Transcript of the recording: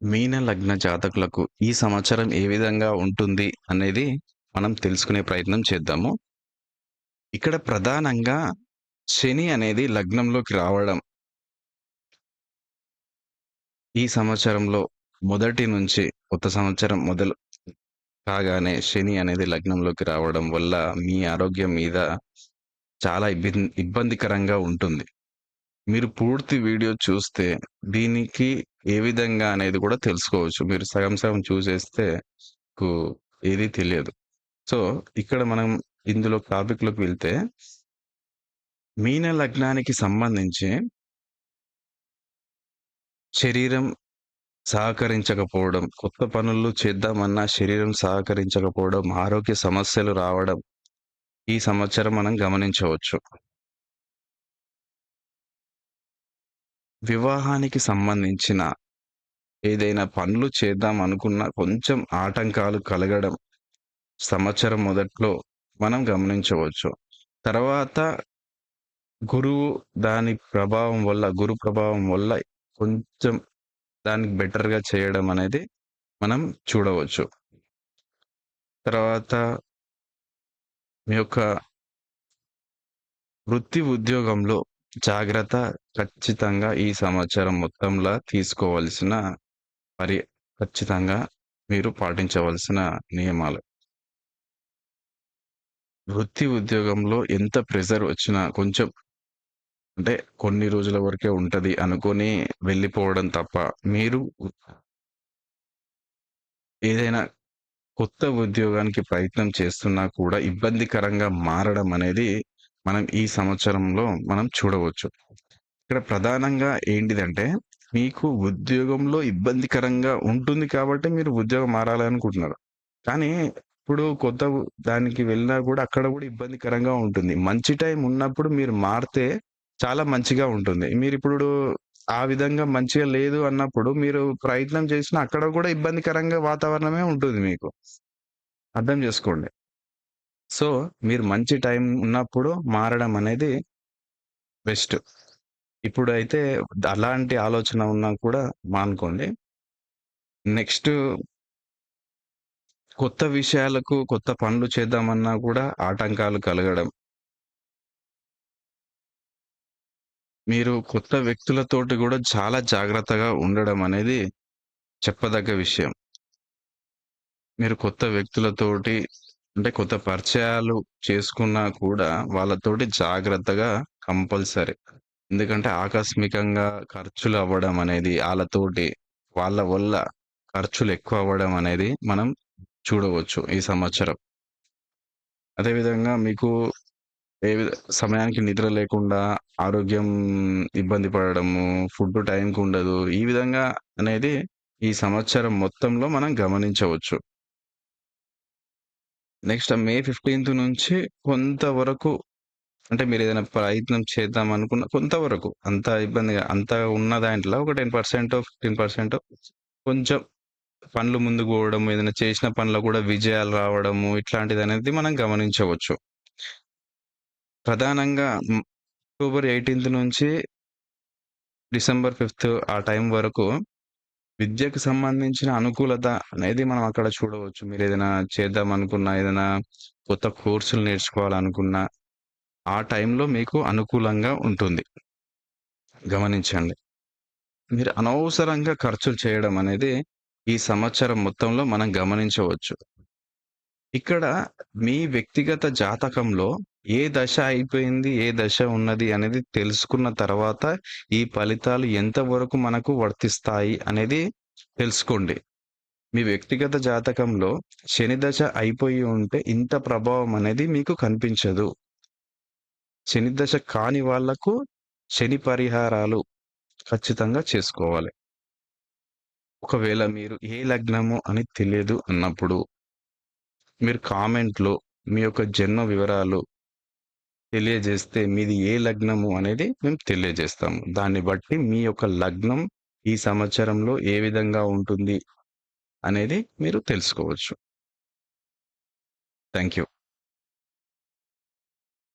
మీన లగ్న జాతకులకు ఈ సంవత్సరం ఏ విధంగా ఉంటుంది అనేది మనం తెలుసుకునే ప్రయత్నం చేద్దాము. ఇక్కడ ప్రధానంగా శని అనేది లగ్నంలోకి రావడం ఈ సంవత్సరంలో మొదటి నుంచి కొత్త సంవత్సరం మొదలు కాగానే శని అనేది లగ్నంలోకి రావడం వల్ల మీ ఆరోగ్యం మీద చాలా ఇబ్బంది ఇబ్బందికరంగా ఉంటుంది. మీరు పూర్తి వీడియో చూస్తే దీనికి ఏ విధంగా అనేది కూడా తెలుసుకోవచ్చు. మీరు సగం సగం చూసేస్తే మీకు ఏది తెలియదు. సో, ఇక్కడ మనం ఇందులో టాపిక్‌లోకి వెళ్తే మీన లగ్నానికి సంబంధించి శరీరం సహకరించకపోవడం, కొత్త పనులు చేద్దామన్నా శరీరం సహకరించకపోవడం, ఆరోగ్య సమస్యలు రావడం ఈ సంవత్సరం మనం గమనించవచ్చు. వివాహానికి సంబంధించిన ఏదైనా పనులు చేద్దాం అనుకున్న కొంచెం ఆటంకాలు కలగడం సంవత్సరం మొదట్లో మనం గమనించవచ్చు. తర్వాత గురువు దాని ప్రభావం వల్ల గురు ప్రభావం వల్ల కొంచెం దానికి బెటర్‌గా చేయడం అనేది మనం చూడవచ్చు. తర్వాత మీ యొక్క వృత్తి, ఉద్యోగంలో జాగ్రత్త ఖచ్చితంగా ఈ సంవత్సరం మొత్తంలా తీసుకోవాల్సిన పరి ఖచ్చితంగా మీరు పాటించవలసిన నియమాలు. వృత్తి, ఉద్యోగంలో ఎంత ప్రెషర్ వచ్చినా కొంచెం అంటే కొన్ని రోజుల వరకే ఉంటుంది అనుకొని వెళ్ళిపోవడం తప్ప, మీరు ఏదైనా కొత్త ఉద్యోగానికి ప్రయత్నం చేస్తున్నా కూడా ఇబ్బందికరంగా మారడం అనేది మనం ఈ సంవత్సరంలో మనం చూడవచ్చు. ఇక్కడ ప్రధానంగా ఏంటిదంటే, మీకు ఉద్యోగంలో ఇబ్బందికరంగా ఉంటుంది కాబట్టి మీరు ఉద్యోగం మారాలనుకుంటున్నారు. కానీ ఇప్పుడు కొత్త దానికి వెళ్ళినా కూడా అక్కడ కూడా ఇబ్బందికరంగా ఉంటుంది. మంచి టైం ఉన్నప్పుడు మీరు మారితే చాలా మంచిగా ఉంటుంది. మీరు ఇప్పుడు ఆ విధంగా మంచిగా లేదు అన్నప్పుడు మీరు ప్రయత్నం చేసినా అక్కడ కూడా ఇబ్బందికరంగా వాతావరణమే ఉంటుంది మీకు. అర్థం చేసుకోండి. సో, మీరు మంచి టైం ఉన్నప్పుడు మారడం అనేది బెస్ట్. ఇప్పుడైతే అలాంటి ఆలోచన ఉన్నా కూడా మానుకోండి. నెక్స్ట్ కొత్త విషయాలకు, కొత్త పనులు చేద్దామన్నా కూడా ఆటంకాలు కలగడం. మీరు కొత్త వ్యక్తులతోటి కూడా చాలా జాగ్రత్తగా ఉండడం అనేది చెప్పదగ్గ విషయం. మీరు కొత్త వ్యక్తులతోటి అంటే కొత్త పరిచయాలు చేసుకున్నా కూడా వాళ్ళతోటి జాగ్రత్తగా కంపల్సరీ. ఎందుకంటే ఆకస్మికంగా ఖర్చులు అవ్వడం అనేది ఆళ్ళతోటి వాళ్ళ వల్ల ఖర్చులు ఎక్కువ అవ్వడం అనేది మనం చూడవచ్చు ఈ సంవత్సరం. అదే విధంగా మీకు ఏ విధ సమయానికి నిద్ర లేకుండా ఆరోగ్యం ఇబ్బంది పడడము, ఫుడ్ టైంకి ఉండదు. ఈ విధంగా అనేది ఈ సంవత్సరం మొత్తంలో మనం గమనించవచ్చు. నెక్స్ట్ మే 15థ్ నుంచి కొంతవరకు అంటే మీరు ఏదైనా ప్రయత్నం చేద్దాం అనుకున్న కొంతవరకు అంత ఇబ్బందిగా అంత ఉన్న దాంట్లో ఒక 10%, 15% కొంచెం పనులు ముందుకు పోవడం, ఏదైనా చేసిన పనుల కూడా విజయాలు రావడము ఇట్లాంటిదనేది మనం గమనించవచ్చు. ప్రధానంగా అక్టోబర్ 18థ్ నుంచి డిసెంబర్ ఫిఫ్త్ ఆ టైం వరకు విద్యకు సంబంధించిన అనుకూలత అనేది మనం అక్కడ చూడవచ్చు. మీరు ఏదైనా చేద్దాం అనుకున్నా ఏదైనా కొత్త కోర్సులు నేర్చుకోవాలనుకున్నా, ఆ టైంలో మీకు అనుకూలంగా ఉంటుంది. గమనించండి. మీరు అనవసరంగా ఖర్చులు చేయడం అనేది ఈ సంవత్సరం మొత్తంలో మనం గమనించవచ్చు. ఇక్కడ మీ వ్యక్తిగత జాతకంలో ఏ దశ అయిపోయింది, ఏ దశ ఉన్నది అనేది తెలుసుకున్న తర్వాత ఈ ఫలితాలు ఎంతవరకు మనకు వర్తిస్తాయి అనేది తెలుసుకోండి. మీ వ్యక్తిగత జాతకంలో శని దశ అయిపోయి ఉంటే ఇంత ప్రభావం అనేది మీకు కనిపించదు. శని దశ కాని వాళ్ళకు శని పరిహారాలు ఖచ్చితంగా చేసుకోవాలి. ఒకవేళ మీరు ఏ లగ్నము అని తెలియదు అన్నప్పుడు మీరు కామెంట్‌లో మీ యొక్క జన్మ వివరాలు తెలియజేస్తే మీది ఏ లగ్నము అనేది మేము తెలియజేస్తాము. దాన్ని బట్టి మీ యొక్క లగ్నం ఈ సంవత్సరంలో ఏ విధంగా ఉంటుంది అనేది మీరు తెలుసుకోవచ్చు. Thank you.